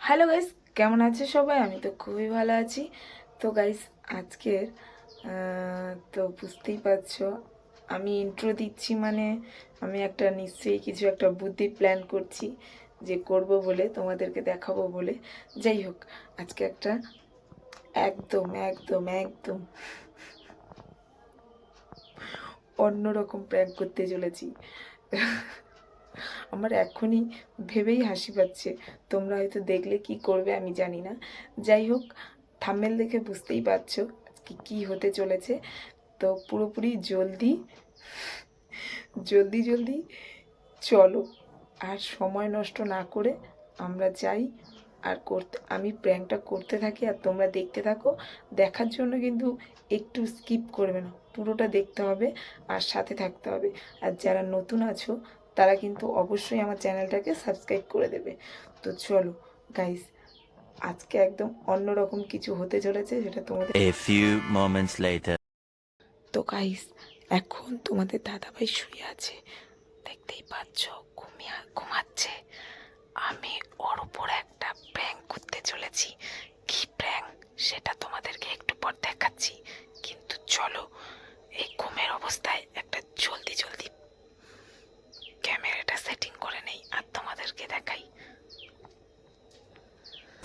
Hello guys, কেমন আছে সবাই? আমি তো খুবই ভালো আছি। তো গাইস, আজকের তো বুঝতেই পারছ, আমি ইন্ট্রো দিচ্ছি মানে আমি একটা নিশ্চয়ই কিছু একটা বুদ্ধি প্ল্যান করছি যে করব বলে, তোমাদেরকে দেখাবো বলে। যাই হোক, আজকে একটা একদম একদম একদম অন্যরকম প্র্যাঙ্ক করতে চলেছি। আমার এখনই ভেবেই হাসি পাচ্ছে। তোমরা হয়তো দেখলে কি করবে আমি জানি না। যাই হোক থাম্বেল দেখে বুঝতেই পারছ আজকে কী হতে চলেছে। তো পুরোপুরি জলদি জলদি জলদি চলো। আর সময় নষ্ট না করে আমরা যাই আর করতে, আমি প্র্যাঙ্কটা করতে থাকি আর তোমরা দেখতে থাকো। দেখার জন্য কিন্তু একটু স্কিপ করবে না, পুরোটা দেখতে হবে আর সাথে থাকতে হবে। আর যারা নতুন আছো তারা কিন্তু অবশ্যই আমার চ্যানেলটাকে সাবস্ক্রাইব করে দেবে। তো চলো গাইস আজকে একদম অন্যরকম কিছু হতে চলেছে যেটা তোমাদের A few moments later. তো গাইস এখন তোমাদের দাদাভাই শুয়ে আছে। দেখতেই পাচ্ছ ঘুমিয়ে ঘুমাচ্ছে। আমি ওর উপর একটা প্র্যাঙ্ক করতে চলেছি। কি প্র্যাঙ্ক সেটা তোমাদেরকে একটু পর দেখাচ্ছি কিন্তু চলো এই ঘুমের অবস্থায় একটা জলদি জলদি ক্যামেরাটা সেটিং করে নেই আর তোমাদেরকে দেখাই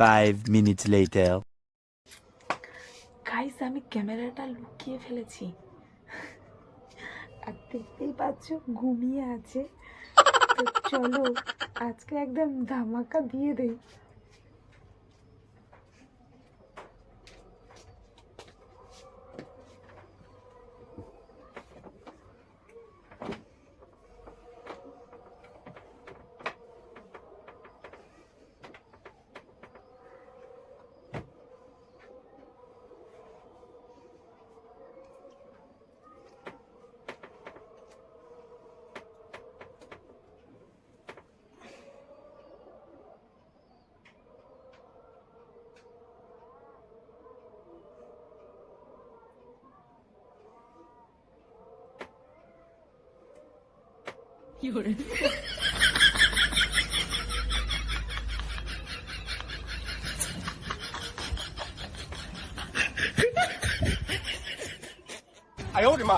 Five minutes later. গাইস আমি ক্যামেরাটা লুকিয়ে ফেলেছি। আর দেখতেই পাচ্ছ, ঘুমিয়ে আছে। চলো, আজকে একদম ধামাকা দিয়ে 有人。哎呦我的妈！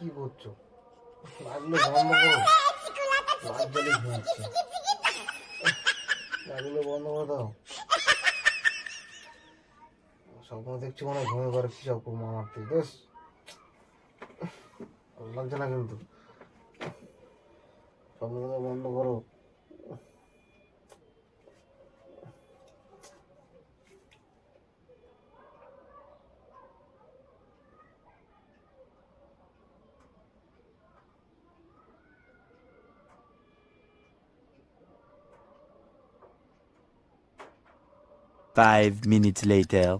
কি করছ লাগলে বন্ধ করো। লাগলে ঘুমাচ্ছে লাগলে বন্ধ। করে দাও। স্বপ্ন দেখছি মনে ঘুমে পরে কি সব করব আমার থেকে বেশ লাগছে না কিন্তু। স্বপ্ন বন্ধ করো। five minutes later.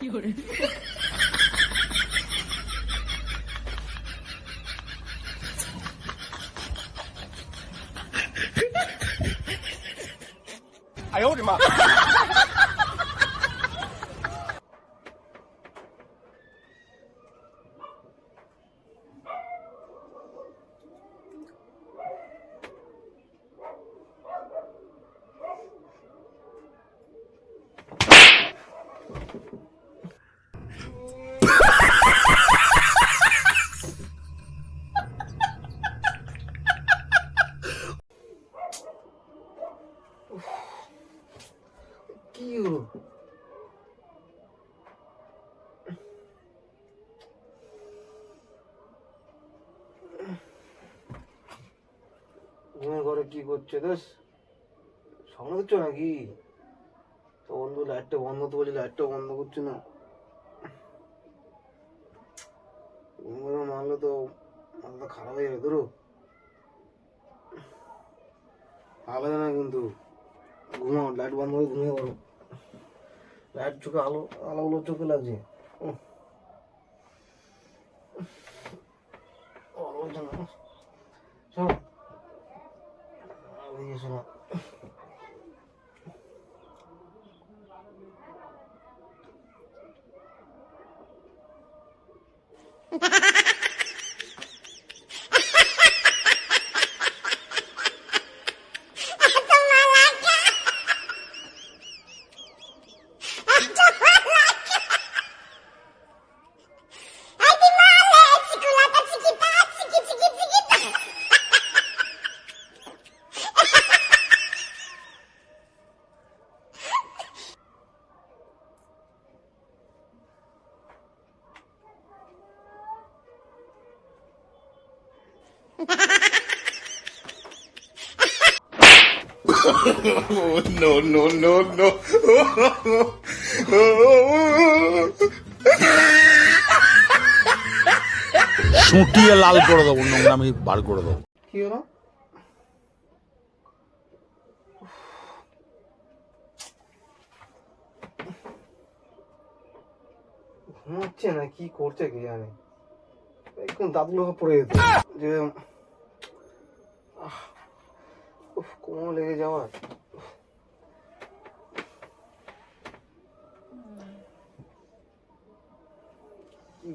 You're. I owed him up. কি হলো ঘুমের ঘরে কি করছে দোষ স্বপ্ন দেখছ নাকি তো বন্ধু, লাইটটা বন্ধ তো বলি লাইটটা বন্ধ করছি না। মারলে তো মাথাটা খারাপ হয়ে যাবে ধরো ভালো না কিন্তু। ঘুমাও, লাইট বন্ধ করে ঘুমিয়ে পড়ো। লাইট চোখে আলো, আলোগুলো চোখে লাগছে উহ। ভালো লাগছে না। শোনো এদিকে শোনো। Oh, no, no, no, no. সুটিয়ে লাল করে দেবো নোংরামি বার করে দেবো। কি হলো? ঘুমাচ্ছে না কি করছে কে জানে। একদম দাঁতগুলো পড়ে যেত যে কোমর লেগে যাওয়ার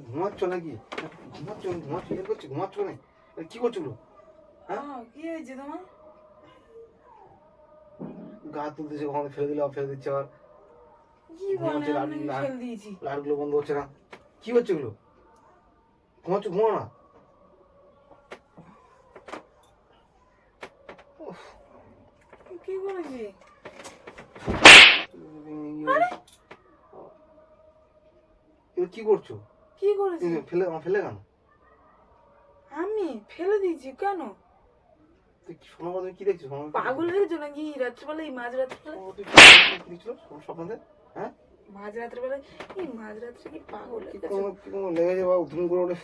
ঘুমাচ্ছ নাকি? ঘুমাচ্ছ ঘুমাচ্ছ? ইয়ে করছ ঘুমাচ্ছ না কি করছিল আহ, কি হয়েছে তোমার? গা তুলতেছে কখনো ফেলে দিলে ফেলে দিচ্ছে আবার। কি বলে? দিয়েছি। লাইটগুলো বন্ধ হচ্ছে না। কি হচ্ছে এগুলো ঘুমাচ্ছ? ঘুমো না কি করেছি কি করছ? কি করেছি? ফেলে ফেলে কেন? আমি ফেলে দিয়েছি কেন? তুই কি শোনো কি দেখছ শোনো পাগল হয়েছো নাকি? রাত্রিবেলা এই মাঝ রাত্রিবেলা ও, তুই কি দেখছিল স্বপ্নতে হ্যাঁ? মাঝ রাত্রিবেলা এই মাঝ রাত্রে কি পাগল কি হয়ে গেছো? কোনো লেগে যাবে উঠুন করে ওঠে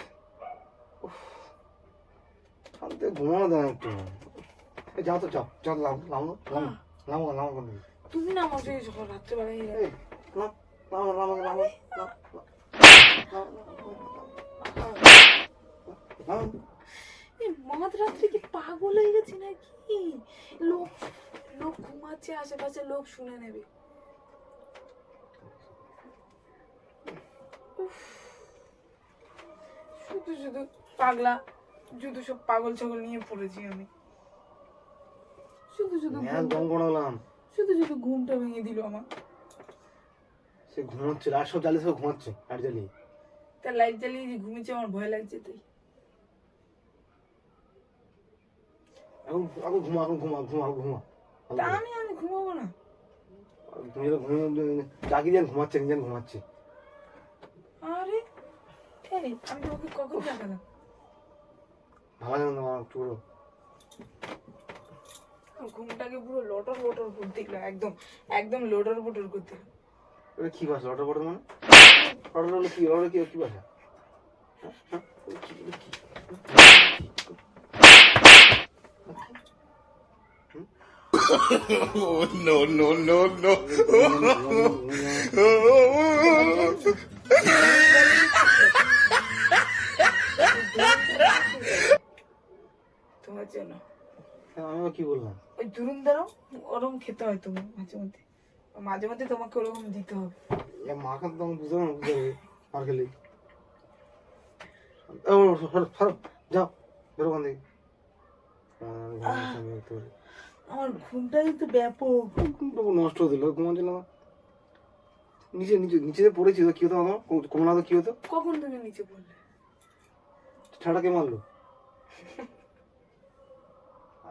শান্তি ঘুমানো দেয় একটু। যাও তো যাও যাও লাম লাম লাম লাম লাম তুমি না আমার সেই সকাল রাত্রিবেলা এই এই লাম লাম লাম লাম লাম এই মাঝ রাত্রে কি পাগল হয়ে গেছি নাকি? লোক লোক ঘুমাচ্ছে আশেপাশে লোক শুনে নেবে। উফ, শুধু শুধু পাগলা শুধু সব পাগল ছাগল নিয়ে পড়েছি আমি। শুধু শুধু ম্যাচ দম করালাম শুধু শুধু ঘুমটা ভেঙে দিল আমার। সে ঘুমাচ্ছে আর সব জ্বালিয়ে সব ঘুমাচ্ছে আর জ্বালিয়ে। তা লাইট জ্বালিয়ে যে ঘুমিয়েছে আমার ভয় লাগছে তাই। এখন এখন ঘুমা এখন ঘুমা ঘুমা ঘুমা। তা আমি আমি ঘুমাবো না। তুমি যেন ঘুমিয়ে জাগিয়ে যেন ঘুমাচ্ছে নিজের ঘুমাচ্ছে। আরে আমি তোমাকে কখন দেখালাম? ভালো যেন তোমার একটু ঘুমটাকে পুরো লটর বটর করতে দিল একদম একদম লটর বটর করতে এটা কি ভাষা লটার বটার মানে? লটার হলো কি লটার কি কি ভাষা? no, no, no, no. তোমার জন্য। হ্যাঁ, আমি কি বললাম? দ্বারাও ওরকম খেতে হয় তোমার মাঝে মধ্যে। মাঝে মধ্যে তোমাকে ওরকম দিতে হবে। মাকে তো পারব বুঝতে পারবে আর খেলে। ও যাও বেরো আমার ঘুমটা কিন্তু ব্যাপক। তবু নষ্ট দিল ঘুমাচ্ছিল না। নিচে নিচে নিচে পড়েছি তো কি হতো আমার কমলা তো কি হতো? কখন তুমি নিচে পড়লে? ছাড়া কে মারলো?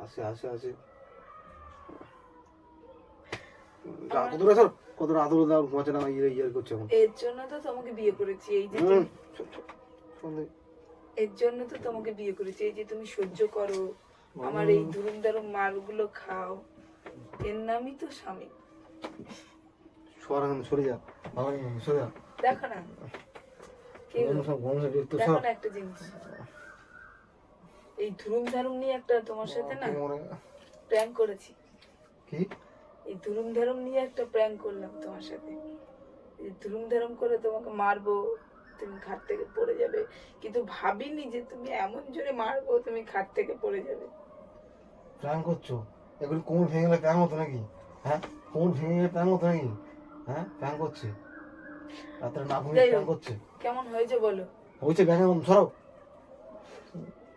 আসে আসে আসে। যা, সর কত আদর দাও ঘুমাচ্ছে না ইয়ে ইয়ে করছে এখন? এর জন্য তো তোমাকে বিয়ে করেছি এই যে। এর জন্য তো তোমাকে বিয়ে করেছি এই যে তুমি সহ্য করো আমার এই দুরুম দারুম মারগুলো খাও। এর নামই তো স্বামী। সর এখন সরে যা। বাবা সরে যা। দেখো না। একটু দেখো না একটা জিনিস। এই ধুরুম ধারুম নিয়ে একটা তোমার সাথে না প্র্যাঙ্ক করেছি। কি? এই ধুরুম ধারুম নিয়ে একটা প্র্যাঙ্ক করলাম তোমার সাথে। এই ধুরুম ধারুম করে তোমাকে মারবো তুমি খাট থেকে পড়ে যাবে। কিন্তু ভাবিনি যে তুমি এমন জোরে মারবো তুমি খাট থেকে পড়ে যাবে। প্ল্যান করছ? এগুলো কোমর ভেঙে গেলে প্ল্যান হতো নাকি? হ্যাঁ? কোমর ভেঙে গেলে প্ল্যান হতো নাকি? হ্যাঁ? প্ল্যান করছে? রাত্রে না ঘুমিয়ে হোক। করছে? কেমন হয়েছে বলো? হয়েছে ব্যাঙের সরাও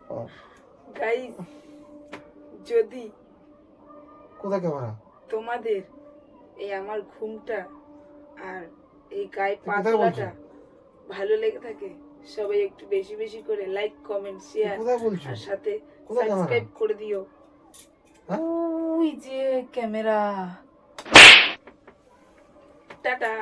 ও, গাইস যদি কোথায় ক্যামেরা তোমাদের এই আমার ঘুমটা আর এই গায়ে? পাতলাটা ভালো লেগে থাকে সবাই একটু বেশি বেশি করে লাইক কমেন্ট শেয়ার আর সাথে সাবস্ক্রাইব করে দিও। হ্যাঁ? ওই যে ক্যামেরা টাটা।